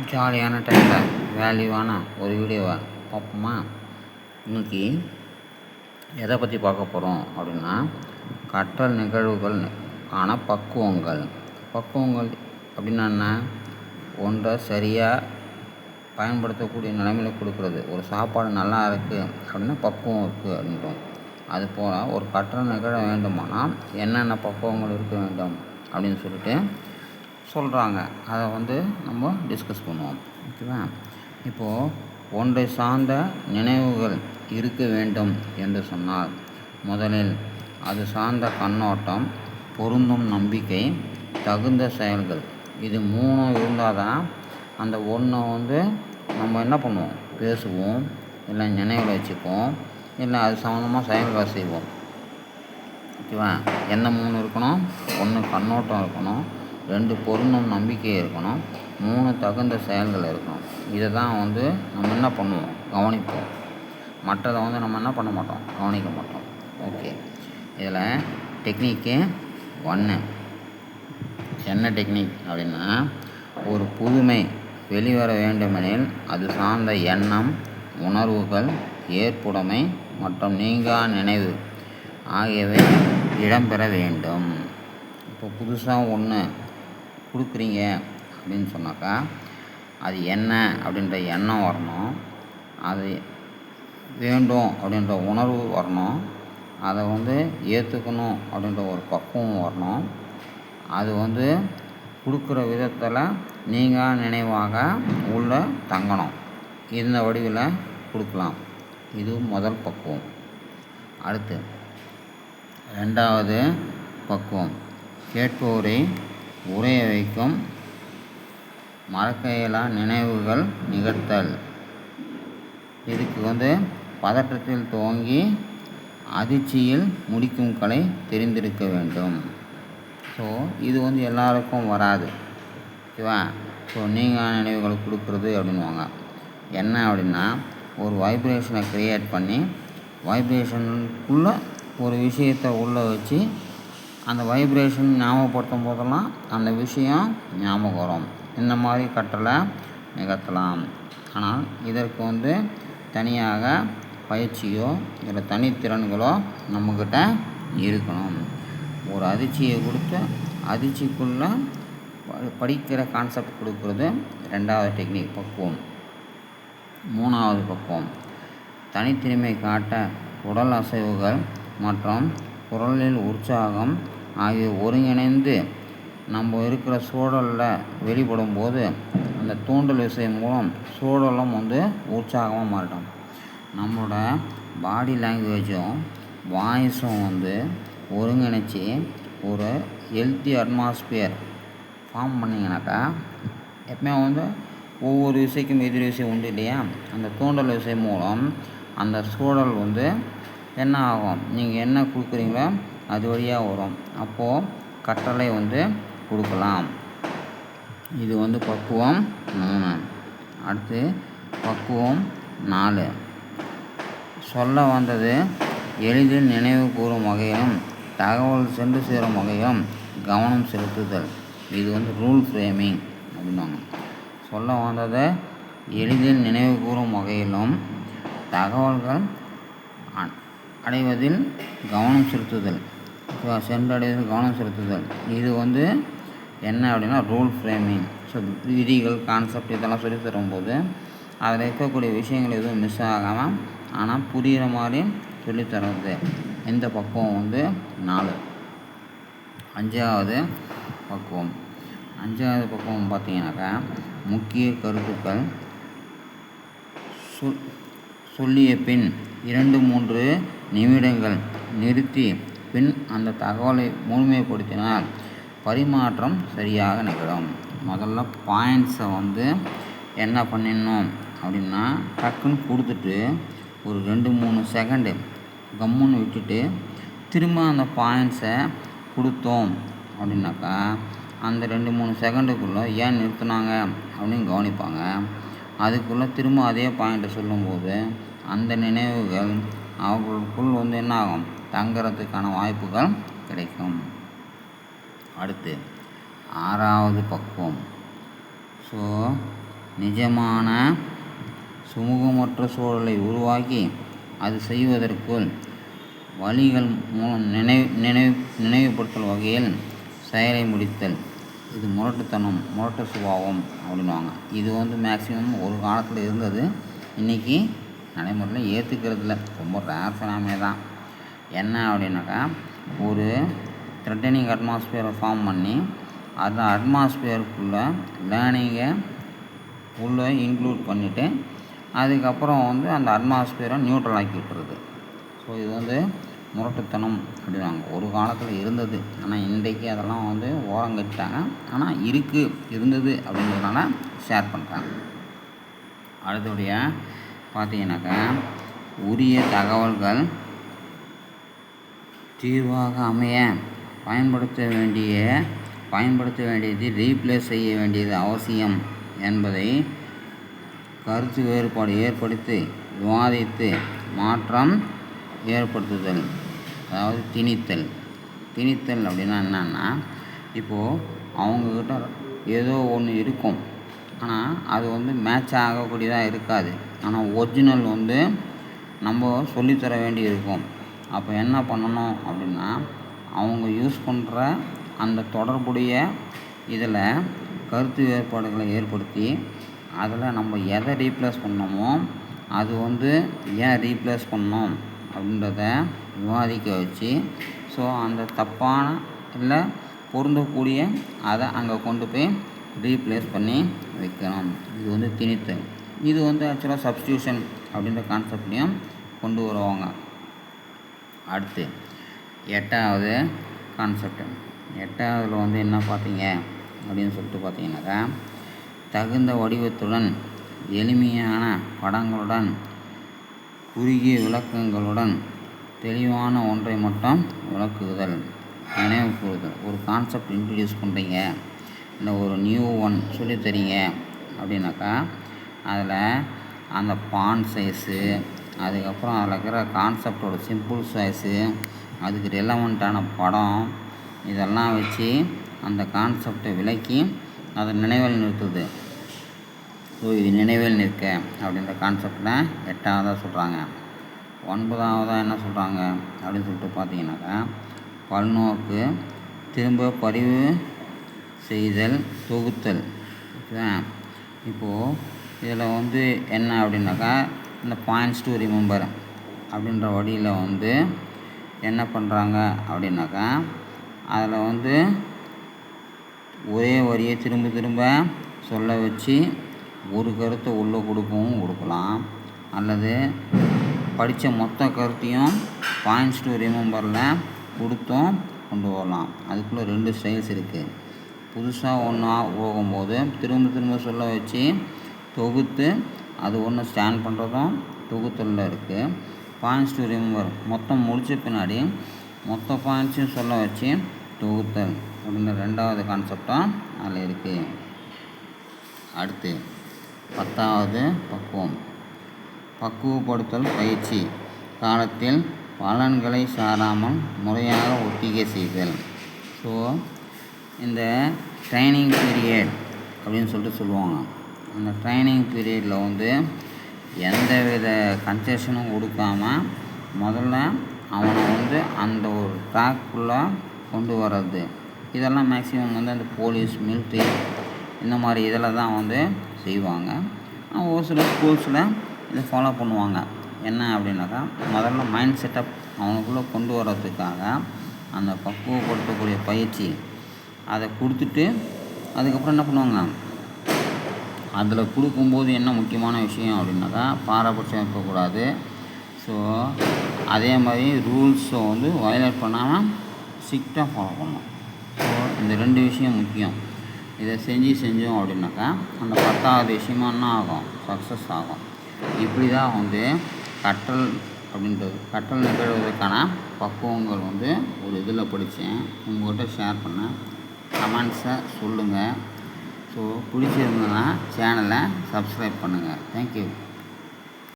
ஜாலியான டைமில் வேல்யூவான ஒரு வீடியோவை பார்ப்போமா இன்னைக்கு எதை பற்றி பார்க்க போகிறோம் அப்படின்னா கற்றல் நிகழ்வுகள் ஆன பக்குவங்கள். பக்குவங்கள் அப்படின்னா என்ன? ஒன்றை சரியாக பயன்படுத்தக்கூடிய நிலைமையில் கொடுக்குறது. ஒரு சாப்பாடு நல்லா இருக்குது அப்படின்னா பக்குவம் இருக்குது அப்படின்றோம். அது போல் ஒரு கற்றல் நிகழ வேண்டுமானால் என்னென்ன பக்குவங்கள் இருக்க வேண்டும் அப்படின்னு சொல்லிட்டு சொல்கிறாங்க அதை வந்து நம்ம டிஸ்கஸ் பண்ணுவோம். ஓகேவா இப்போது ஒன்றை சார்ந்த நினைவுகள் இருக்க வேண்டும் என்று சொன்னால் முதலில் அது சார்ந்த கண்ணோட்டம் பொருந்தும் நம்பிக்கை தகுந்த செயல்கள். இது மூணும் இருந்தால் தான் அந்த ஒன்றை வந்து நம்ம என்ன பண்ணுவோம்? பேசுவோம் இல்லை நினைவில் வச்சுப்போம் இல்லை அது சம்மந்தமாக செயல்கள் செய்வோம். ஓகேவா என்ன மூணு இருக்கணும்? ஒன்று கண்ணோட்டம் இருக்கணும் ரெண்டு பொருந்தும் நம்பிக்கை இருக்கணும். மூணு தகுந்த செயல்கள் இருக்கணும். இதை தான் வந்து நம்ம என்ன பண்ணுவோம்? கவனிப்போம். மற்றதை வந்து நம்ம என்ன பண்ண மாட்டோம்? கவனிக்க மாட்டோம். ஓகே. இதில் டெக்னிக்கு ஒன்று என்ன டெக்னிக் அப்படின்னா ஒரு புதுமை வெளிவர வேண்டுமெனில் அது சார்ந்த எண்ணம் உணர்வுகள் ஏற்புடைமை மற்றும் நீங்கா நினைவு ஆகியவை இடம்பெற வேண்டும். இப்போ புதுசாக ஒன்று கொடுக்குறீங்க அப்படின்னு சொன்னாக்கா அது என்ன அப்படின்ற எண்ணம் வரணும். அது வேண்டும் அப்படின்ற உணர்வு வரணும். அதை வந்து ஏற்றுக்கணும் அப்படின்ற ஒரு பக்குவம் வரணும். அது வந்து கொடுக்குற விதத்தில் நீங்கள் நினைவாக உள்ளே தங்கணும். இந்த வடிவில் கொடுக்கலாம். இது முதல் பக்குவம். அடுத்து ரெண்டாவது பக்குவம். கேட்போரை உரைய வைக்கும் மறக்கையிலா நினைவுகள் நிகழ்த்தல். இதுக்கு வந்து பதற்றத்தில் துவங்கி அதிர்ச்சியில் முடிக்கும் கலை தெரிந்திருக்க வேண்டும். ஸோ இது வந்து எல்லாருக்கும் வராது. ஓகேவா? ஸோ நீங்கள் நினைவுகள் கொடுக்குறது அப்படின்வாங்க என்ன அப்படின்னா ஒரு வைப்ரேஷனை க்ரியேட் பண்ணி வைப்ரேஷனுக்குள்ளே ஒரு விஷயத்தை உள்ளே வச்சு அந்த வைப்ரேஷன் ஞாபகப்படுத்தும் போதெல்லாம் அந்த விஷயம் ஞாபகம் வரும். இந்த மாதிரி கட்டளை நிகழ்த்தலாம். ஆனால் இதற்கு வந்து தனியாக பயிற்சியோ இல்லை தனித்திறன்களோ நம்மக்கிட்ட இருக்கணும். ஒரு அதிர்ச்சியை கொடுத்து அதிர்ச்சிக்குள்ளே படிக்கிற கான்செப்ட் கொடுக்குறது ரெண்டாவது டெக்னிக் பக்குவம். மூணாவது பக்குவம். தனித்திறமை காட்ட உடல் அசைவுகள் மற்றும் குரலில் உற்சாகம் ஆகிய ஒருங்கிணைந்து நம்ம இருக்கிற சூழலில் வெளிப்படும் போது அந்த தூண்டல் விசை மூலம் சூழலும் வந்து உற்சாகமாக மாறிடும் நம்மளோட பாடி லாங்குவேஜும் வாய்ஸும் வந்து ஒருங்கிணைச்சி ஒரு ஹெல்த்தி அட்மாஸ்பியர் ஃபார்ம் பண்ணிங்கனாக்கா எப்பவுமே வந்து ஒவ்வொரு விசைக்கும் எதிர் விசை உண்டு இல்லையா? அந்த தூண்டல் விசை மூலம் அந்த சூழல் வந்து என்ன ஆகும்? நீங்கள் என்ன கொடுக்குறீங்களோ அது வழியாக வரும். அப்போது கட்டளை வந்து கொடுக்கலாம். இது வந்து பக்குவம் மூணு. அடுத்து பக்குவம் நாலு. சொல்ல வந்தது எளிதில் நினைவு கூறும் வகையிலும் தகவல் சென்று சேரும் வகையிலும் கவனம் செலுத்துதல். இது வந்து ரூல் ஃப்ரேமிங் அப்படின்வாங்க சொல்ல வந்ததை எளிதில் நினைவு கூறும் வகையிலும் தகவல்கள் அடைவதில் கவனம் செலுத்துதல். சென்றடைவதில் கவனம் செலுத்துதல். இது வந்து என்ன அப்படின்னா ரூல் ஃப்ரேமிங் ஸோ விதிகள் கான்செப்ட் இதெல்லாம் சொல்லி தரும்போது அதில் இருக்கக்கூடிய விஷயங்கள் எதுவும் மிஸ் ஆகாமல் ஆனால் புரிகிற மாதிரி சொல்லித்தரது இந்த பக்குவம் வந்து நாலு. அஞ்சாவது பக்குவம். அஞ்சாவது பக்குவம் பார்த்தீங்கன்னாக்கா முக்கிய கருத்துக்கள் சொல் சொல்லிய பின் இரண்டு மூன்று நிமிடங்கள் நிறுத்தி பின் அந்த தகவலை முழுமைப்படுத்தினால் பரிமாற்றம் சரியாக நிகழும். முதல்ல பாயிண்ட்ஸை வந்து என்ன பண்ணிடணும் அப்படின்னா டக்குன்னு கொடுத்துட்டு ஒரு ரெண்டு மூணு செகண்டு கம்முன்னு விட்டுட்டு திரும்ப அந்த பாயிண்ட்ஸை கொடுத்தோம் அப்படின்னாக்கா அந்த ரெண்டு மூணு செகண்டுக்குள்ளே ஏன் நிறுத்தினாங்க அப்படின்னு கவனிப்பாங்க. அதுக்குள்ளே திரும்ப அதே பாயிண்ட்டை சொல்லும்போது அந்த நினைவுகள் அவர்களுக்குள் வந்து என்ன ஆகும் தங்குறதுக்கான வாய்ப்புகள் கிடைக்கும். அடுத்து ஆறாவது பக்குவம். ஸோ நிஜமான சுமூகமற்ற சூழலை உருவாக்கி அது செய்வதற்குள் வழிகள் மூலம் நினைவு நினைவு நினைவுபடுத்தல் வகையில் செயலை முடித்தல். இது முரட்டுத்தனம் முரட்டு சுபாவம் அப்படின்வாங்க இது வந்து மேக்சிமம் ஒரு காலத்தில் இருந்தது. இன்றைக்கி நடைமுறையில் ஏற்றுக்கிறதில்ல ரொம்ப ரேர் ஃபினாமே தான். என்ன அப்படின்னாக்கா ஒரு த்ரெட்டனிங் அட்மாஸ்பியரை ஃபார்ம் பண்ணி அந்த அட்மாஸ்பியருக்குள்ளே லேர்னிங்கை உள்ளே இன்க்ளூட் பண்ணிவிட்டு அதுக்கப்புறம் வந்து அந்த அட்மாஸ்பியரை நியூட்ரல் ஆக்கி விட்டுருது ஸோ இது வந்து முரட்டுத்தனம் அப்படின்னாங்க ஒரு காலத்தில் இருந்தது. ஆனால் இன்றைக்கு அதெல்லாம் வந்து ஓரம் கட்டிட்டாங்க. ஆனால் இருக்குது இருந்தது அப்படிங்கிறதுனால ஷேர் பண்ணுறாங்க அடுத்தபடியாக பார்த்தீங்கன்னாக்கா உரிய தகவல்கள் தீர்வாக அமைய பயன்படுத்த வேண்டிய பயன்படுத்த வேண்டியது ரீப்ளேஸ் செய்ய வேண்டியது அவசியம் என்பதை கருத்து வேறுபாடு ஏற்படுத்தி விவாதித்து மாற்றம் ஏற்படுத்துதல் அதாவது திணித்தல். திணித்தல் அப்படின்னா என்னன்னா இப்போது அவங்கக்கிட்ட ஏதோ ஒன்று இருக்கும். ஆனால் அது வந்து மேட்ச் ஆகக்கூடியதாக இருக்காது. ஆனால் ஒரிஜினல் வந்து நம்ம சொல்லித்தர வேண்டி இருக்கும். அப்போ என்ன பண்ணணும் அப்படின்னா அவங்க யூஸ் பண்ணுற அந்த தொடர்புடைய இதில் கருத்து வேறுபாடுகளை ஏற்படுத்தி அதில் நம்ம எதை ரீப்ளேஸ் பண்ணோமோ அது வந்து ஏன் ரீப்ளேஸ் பண்ணோம் அப்படின்றத விவாதிக்க வச்சு ஸோ அந்த தப்பான இல்லை பொருந்தக்கூடிய அதை அங்கே கொண்டு போய் ரீப்ளேஸ் பண்ணி வைக்கணும். இது வந்து திணித்தல். இது வந்து ஆக்சுவலாக சப்ஸ்டியூஷன் அப்படின்ற கான்செப்ட்லேயும் கொண்டு வருவாங்க. அடுத்து எட்டாவது கான்செப்ட் எட்டாவதில் வந்து என்ன பார்த்தீங்க? அப்படின்னு சொல்லிட்டு பார்த்தீங்கன்னாக்கா தகுந்த வடிவத்துடன் எளிமையான படங்களுடன் குறுகிய விளக்கங்களுடன் தெளிவான ஒன்றை மட்டும் விளக்குதல் நினைவு கூறுதல். ஒரு கான்செப்ட் இன்ட்ரடியூஸ் பண்ணுறீங்க இல்லை ஒரு நியூ ஒன் சொல்லித்தரீங்க. அப்படின்னாக்கா அதில் அந்த பான் சைஸு அதுக்கப்புறம் அதில் இருக்கிற கான்செப்டோட சிம்பிள் சைஸு அதுக்கு ரெலவெண்ட்டான படம் இதெல்லாம் வச்சு அந்த கான்செப்டை விளக்கி அதை நினைவில் நிறுத்துது. ஸோ இது நினைவில் நிற்க அப்படின்ற கான்செப்டில் எட்டாவதாக சொல்கிறாங்க ஒன்பதாவதாக என்ன சொல்கிறாங்க அப்படின்னு சொல்லிட்டு பார்த்தீங்கன்னாக்கா பல்நோக்கு திரும்ப பதிவு செய்தல் தொகுத்தல். இப்போது இதில் வந்து என்ன அப்படின்னாக்கா இந்த பாயிண்ட்ஸ் டு ரிமெம்பர் அப்படின்ற வழியில் வந்து என்ன பண்ணுறாங்க அப்படின்னாக்கா அதில் வந்து ஒரே வரியை திரும்ப திரும்ப சொல்ல வச்சு ஒரு கருத்தை உள்ளே கொடுக்கவும் கொடுக்கலாம். அல்லது படித்த மொத்த கருத்தையும் பாயிண்ட்ஸ் டு ரிமெம்பரில் கொடுத்தும் கொண்டு வரலாம் அதுக்குள்ளே ரெண்டு ஸ்டைல்ஸ் இருக்குது புதுசாக ஒன்றா போகும்போது திரும்ப திரும்ப சொல்ல வச்சு தொகுத்து அது ஒன்று ஸ்டாண்ட் பண்ணுறதும் தொகுத்தலில் இருக்குது பாயிண்ட்ஸ் டு ரிமெம்பர் மொத்தம் முடித்த பின்னாடி மொத்த பாயிண்ட்ஸையும் சொல்ல வச்சு தொகுத்தல். அப்படின்ற ரெண்டாவது கான்செப்டாக அதில் இருக்குது அடுத்து பத்தாவது பக்குவம். பக்குவப்படுத்தல் பயிற்சி. காலத்தில் பலன்களை சாராமல் முறையாக ஒத்திகை செய்தல். ஸோ இந்த ட்ரைனிங் பீரியட் அப்படின்னு சொல்லிட்டு சொல்லுவாங்க. அந்த ட்ரைனிங் பீரியடில் வந்து எந்த வித கன்செஷனும் கொடுக்காம முதல்ல அவனை வந்து அந்த ஒரு ட்ராக்குள்ளே கொண்டு வர்றது. இதெல்லாம் மேக்ஸிமம் வந்து அந்த போலீஸ் மிலிட்ரி இந்த மாதிரி இதில் தான் வந்து செய்வாங்க. ஒரு சில ஸ்கூல்ஸில் இதை ஃபாலோ பண்ணுவாங்க. என்ன அப்படின்னாக்கா முதல்ல மைண்ட் செட்டப் அவனுக்குள்ளே கொண்டு வர்றதுக்காக அந்த பக்குவப்படுத்தக்கூடிய பயிற்சி அதை கொடுத்துட்டு அதுக்கப்புறம் என்ன பண்ணுவாங்க? அதில் கொடுக்கும்போது என்ன முக்கியமான விஷயம் அப்படின்னாக்கா பாரபட்சம் இருக்கக்கூடாது. ஸோ அதே மாதிரி ரூல்ஸை வந்து வயலேட் பண்ணாமல் ஸ்ட்ரிக்டாக ஃபாலோ பண்ணணும். ஸோ இந்த ரெண்டு விஷயம் முக்கியம். இதை செஞ்சு செஞ்சோம் அப்படின்னாக்கா அந்த பத்தாவது விஷயமா என்ன ஆகும்? சக்ஸஸ் ஆகும். இப்படி தான் வந்து கற்றல் அப்படின்றது கற்றல் நிகழ்வதற்கான பக்குவங்கள் வந்து ஒரு இதில் படித்தேன். உங்கள்கிட்ட ஷேர் பண்ணேன். கமெண்ட்ஸை சொல்லுங்கள் ஸோ பிடிச்சிருந்ததுன்னா சேனலை சப்ஸ்கிரைப் பண்ணுங்கள் தேங்க்யூ